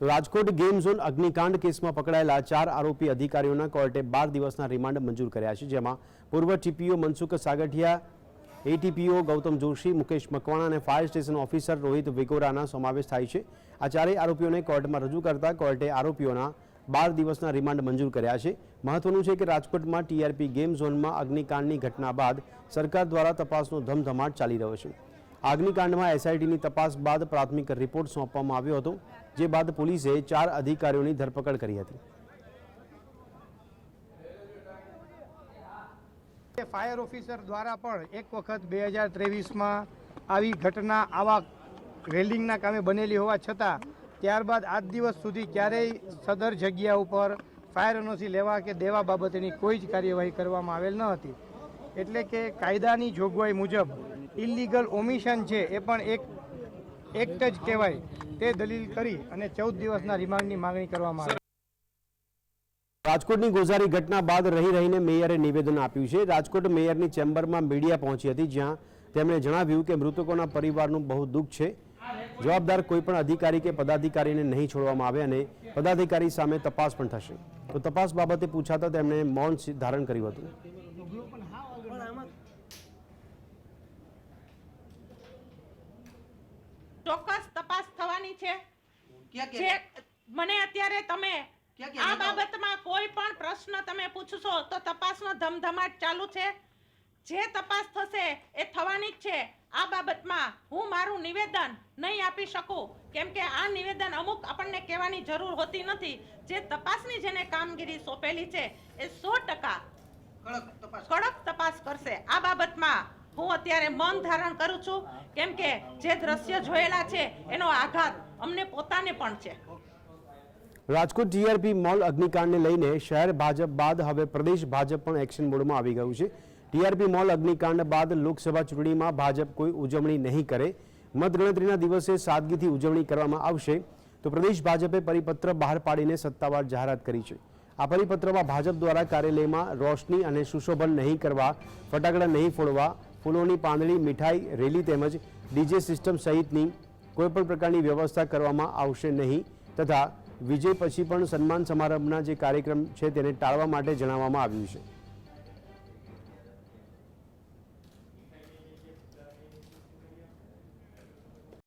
Rajkot game zone અગ્નિકાંડ કેસમાં પકડાયેલા ચાર આરોપી અધિકારીઓના કોર્ટે બાર દિવસના રિમાન્ડ મંજૂર કર્યા છે, જેમાં પૂર્વ ટીપીઓ મનસુખ સાગઠિયા, એટીપીઓ ગૌતમ જોશી, મુકેશ મકવાણા અને ફાયર સ્ટેશન ઓફિસર રોહિત વિગોરાના સમાવેશ થાય છે. આ ચારેય આરોપીઓને કોર્ટમાં રજૂ કરતા કોર્ટે આરોપીઓના બાર દિવસના રિમાન્ડ મંજૂર કર્યા છે. મહત્વનું છે કે રાજકોટમાં ટીઆરપી ગેમ ઝોનમાં અગ્નિકાંડની ઘટના બાદ સરકાર દ્વારા તપાસનો ધમધમાટ ચાલી રહ્યો છે. અગ્નિકાંડમાં એસઆઈટીની તપાસ બાદ પ્રાથમિક રિપોર્ટ સોંપવામાં આવ્યો હતો. જે બાદ પોલીસે ચાર અધિકારીઓની ધરપકડ કરી હતી. ફાયર ઓફિસર દ્વારા પણ એક વખત બે હજાર ત્રેવીસમાં આવી ઘટના આવા રેલિંગના કામે બનેલી હોવા છતાં, ત્યારબાદ આજ દિવસ સુધી ક્યારેય સદર જગ્યા ઉપર ફાયર એનઓસી લેવા કે દેવા બાબતેની કોઈ જ કાર્યવાહી કરવામાં આવેલ ન હતી. એટલે કે કાયદાની જોગવાઈ મુજબ ઇલીગલ ઓમિશન છે એ પણ એક એક્ટ જ કહેવાય. તે દલીલ કરી અને ચૌદ દિવસના રિમાન્ડની માંગણી કરવામાં આવી. રાજકોટની ગોઝારી ઘટના બાદ રહી રહીને મેયરે નિવેદન આપ્યું છે. રાજકોટ મેયરની ચેમ્બરમાં મીડિયા પહોંચી હતી જ્યાં તેમણે જણાવ્યું કે મૃતકોના પરિવારનું બહુ દુઃખ છે. જવાબદાર કોઈપણ અધિકારી કે પદાધિકારીને નહીં છોડવામાં આવે અને પદાધિકારી સામે તપાસ પણ થશે. તો તપાસ બાબતે પૂછાતા તેમણે મૌન ધારણ કર્યું હતું. ચોક્કસ છે? જે મને અત્યારે તમે આ બાબતમાં કોઈ પણ પ્રશ્ન તમે પૂછશો તો તપાસનો ધમધમાટ ચાલુ છે. જે તપાસ થશે એ થવાની જ છે. આ બાબતમાં હું મારું નિવેદન નહીં આપી શકું. કેમ કે આ નિવેદન અમુક આપણને કહેવાની જરૂર હોતી નથી. જે તપાસની જેને કામગીરી સોંપેલી છે એ સો ટકા કડક તપાસ કરશે. આ બાબતમાં હું અત્યારે મૌન ધારણ કરું છું કેમ કે જે દ્રશ્ય જોયેલા છે એનો આઘાત અમને પોતાને પણ છે. રાજકોટ ટીઆરપી મોલ અગ્નિકાંડને લઈને શહેર ભાજપ બાદ હવે પ્રદેશ ભાજપ પણ એક્શન મોડમાં આવી ગયું છે. ટીઆરપી મોલ અગ્નિકાંડ બાદ લોકસભા ચૂંટણીમાં ભાજપ કોઈ ઉજવણી નહીં કરે. મતગણતરીના દિવસે સાદગીથી ઉજવણી કરવામાં આવશે. તો પ્રદેશ ભાજપે પરિપત્ર બહાર પાડીને સત્તાવાર જાહેરાત કરી છે. આ પરિપત્રમાં ભાજપ દ્વારા કાર્યાલયમાં રોશની અને સુશોભન નહીં કરવા, ફટાકડા નહીં ફોડવા ફૂલોની પાંદડી, મીઠાઈ, રેલી તેમજ ડીજે સિસ્ટમ સહિતની કોઈપણ પ્રકારની વ્યવસ્થા કરવામાં આવશે નહીં તથા વિજય પછી પણ સન્માન સમારંભના જે કાર્યક્રમ છે તેને ટાળવા માટે જણાવવામાં આવ્યું છે.